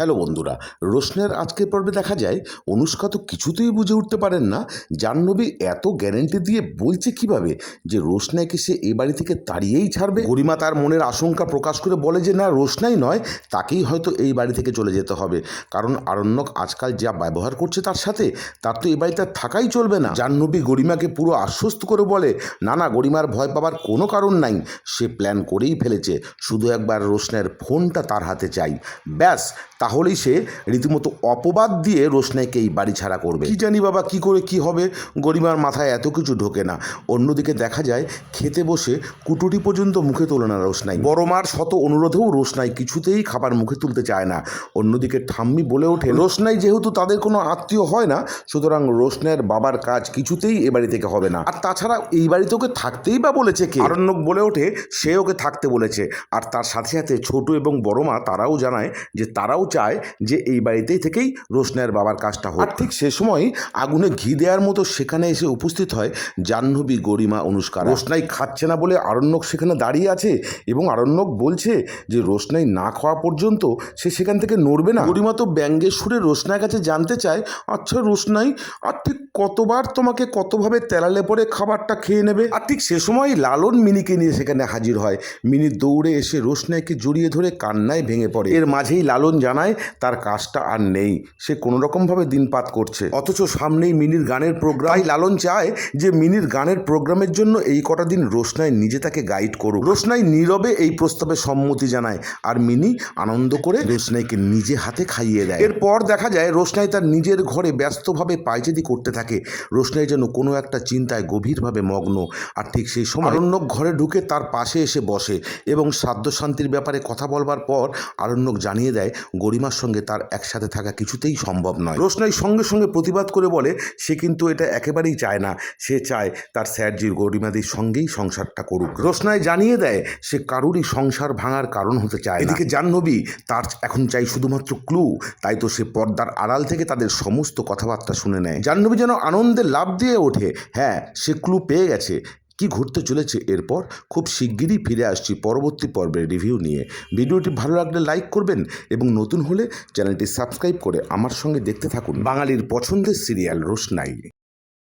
Hello বন্ধুরা, রোশনের আজকের পর্বে দেখা যায় অনুষ্কা তো কিছুতেই বুঝে উঠতে পারেন না। জাহ্নবী এত গ্যারেন্টি দিয়ে বলছে কীভাবে যে রোশনাইকে সে এ বাড়ি থেকে তাড়িয়েই ছাড়বে? গরিমা তার মনের আশঙ্কা প্রকাশ করে বলে যে, না, রোশনাই নয়, তাকেই হয়তো এই বাড়ি থেকে চলে যেতে হবে। কারণ আরণ্যক আজকাল যা ব্যবহার করছে তার সাথে, তার তো এই বাড়িতে থাকাই চলবে না। জাহ্নবী গরিমাকে পুরো আশ্বস্ত করে বলে, না না, গরিমার ভয় পাবার কোনো কারণ নাই। সে প্ল্যান করেই ফেলেছে। শুধু একবার রোশনের ফোনটা তার হাতে চাই। ব্যাস তাহলেই সে রীতিমতো অপবাদ দিয়ে রোশনাইকে এই বাড়ি ছাড়া করবে। কি জানি বাবা, কি করে কি হবে? গরিমার মাথায় এত কিছু ঢোকে না। অন্যদিকে দেখা যায়, খেতে বসে কুটুটি পর্যন্ত মুখে তোলে না রোশনাই। বড় মার শত অনুরোধেও রোশনাই কিছুতেই খাবার মুখে তুলতে চায় না। অন্যদিকে ঠাম্মি বলে ওঠে, রোশনাই যেহেতু তাদের কোনো আত্মীয় হয় না, সুতরাং রোশনাইয়ের বাবার কাজ কিছুতেই এ বাড়ি থেকে হবে না। আর তাছাড়া এই বাড়িতে ওকে থাকতেই বা বলেছে কে? আরণ্যক বলে ওঠে, সে ওকে থাকতে বলেছে। আর তার সাথে সাথে ছোট এবং বড় মা তারাও জানায় যে তারাও চায় যে এই বাড়িতেই থেকেই রোশনায়ের বাবার কাজটা হোক। ঠিক সে সময় আগুনে ঘি দেওয়ার মতো সেখানে এসে উপস্থিত হয় জাহ্নবী গরিমা অনুষ্কার। রোশনাই খাচ্ছে না বলে আরণ্যক সেখানে দাঁড়িয়ে আছে এবং আরণ্যক বলছে যে রোশনাই না খাওয়া পর্যন্ত সে সেখান থেকে নড়বে না। গরিমা তো ব্যঙ্গের সুরে রোশনার কাছে জানতে চায় আচ্ছা রোশনাই, আর ঠিক কতবার তোমাকে কতভাবে তেলালে পরে খাবারটা খেয়ে নেবে? আর ঠিক সে সময় লালন মিনিকে নিয়ে সেখানে হাজির হয়। মিনি দৌড়ে এসে রোশনাইকে জড়িয়ে ধরে কান্নায় ভেঙে পড়ে। এর মাঝেই লালন জানায়, তার কাজটা আর নেই। সে কোনো রকমভাবে দিনপাত করছে। অথচ সামনেই মিনির গানের প্রোগ্রাম। তাই লালন চায় যে মিনির গানের প্রোগ্রামের জন্য এই কটা দিন রোশনাই নিজে তাকে গাইড করুক। রোশনাই নীরবে এই প্রস্তাবে সম্মতি জানায় আর মিনি আনন্দ করে রোশনাইকে নিজে হাতে খাইয়ে দেয়। এরপর দেখা যায় রোশনাই তার নিজের ঘরে ব্যস্তভাবে পাইচেদি করতে থাকে। রোশনাই যেন কোনো একটা চিন্তায় গভীরভাবে মগ্ন। আর ঠিক সেই সময় আরণ্যক ঘরে ঢুকে তার পাশে এসে বসে এবং সাধ্য শান্তির ব্যাপারে কথা বলবার পর আরণ্যক জানিয়ে দেয়, গরিমার সঙ্গে তার একসাথে থাকা কিছুতেই সম্ভব নয়। রোশনাই সঙ্গে সঙ্গে প্রতিবাদ করে বলে, সে কিন্তু এটা একেবারেই চায় না। সে চায় তার স্যারজির গরিমাদির সঙ্গেই সংসারটা করুক। রোশনাই জানিয়ে দেয়, সে কারুরই সংসার ভাঙার কারণ হতে চায় এদিকে জাহ্নবী তার এখন চাই শুধুমাত্র ক্লু, তাই তো সে পর্দার আড়াল থেকে তাদের সমস্ত কথাবার্তা শুনে নেয়। জাহ্নবী যেন আনন্দে লাভ দিয়ে ওঠে। হ্যাঁ সে ক্লু পেয়ে গেছে। কি ঘুরতে চলেছে এরপর? খুব শিগগিরই ফিরে আসছি পরবর্তী পর্বের রিভিউ নিয়ে। ভিডিওটি ভালো লাগলে লাইক করবেন এবং নতুন হলে চ্যানেলটি সাবস্ক্রাইব করে আমার সঙ্গে দেখতে থাকুন বাঙালির পছন্দের সিরিয়াল রোশনাই।